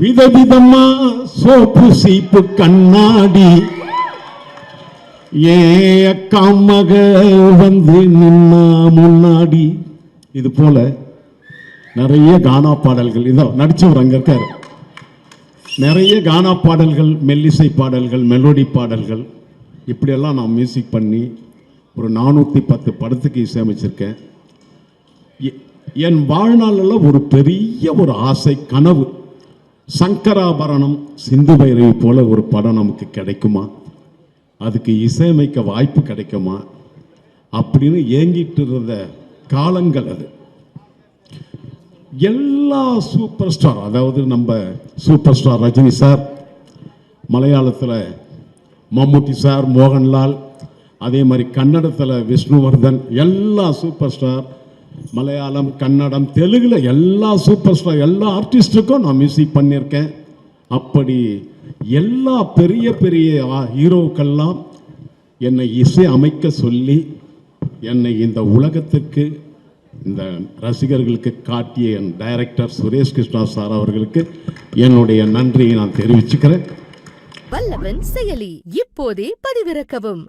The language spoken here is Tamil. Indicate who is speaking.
Speaker 1: விதவிதமா சோப்பு சீப்பு கண்ணாடி. ஏ அக்கா மக வந்து நின்னா முன்னாடி. இது போல நிறைய கானா பாடல்கள். இதோ நடிச்சவர் அங்க இருக்காரு. நிறைய கானா பாடல்கள் மெல்லிசை பாடல்கள் மெலோடி பாடல்கள். இப்படியெல்லாம் நான் மியூசிக் பண்ணி ஒரு நானூற்றி பத்து படத்துக்கு இசையமைச்சிருக்கேன். எ- என் வாழ்நாளில் ஒரு பெரிய ஒரு ஆசை கனவு. சங்கராபரணம் சிந்து பைரவி போல ஒரு படம் நமக்கு கிடைக்குமா? அதுக்கு இசையமைக்க வாய்ப்பு கிடைக்குமா? அப்படின்னு ஏங்கிட்டு இருந்த காலங்கள் அது. எல்லா சூப்பர் ஸ்டார் அதாவது நம்ம சூப்பர் ஸ்டார் ரஜினி சார் மலையாளத்தில் மம்முட்டி சார் மோகன்லால் அதே மாதிரி கன்னடத்தில் விஷ்ணுவர்தன் எல்லா சூப்பர் ஸ்டார் மலையாளம் கன்னடம் தெலுங்கில் எல்லா சூப்பர் ஸ்டார் எல்லா ஆர்டிஸ்ட்டுக்கும் நான் மியூசிக் பண்ணியிருக்கேன். அப்படி எல்லா பெரிய பெரிய ஹீரோக்கள்லாம் என்னை இசை அமைக்க சொல்லி என்னை இந்த உலகத்துக்கு இந்த ரசிகர்களுக்கு காட்டிய என் டைரக்டர் சுரேஷ் கிருஷ்ணா சார் அவர்களுக்கு என்னுடைய நன்றியை நான் தெரிவிச்சுக்கிறேன்.
Speaker 2: வல்லவன் செயலி இப்போதே பதிவிறக்கவும்.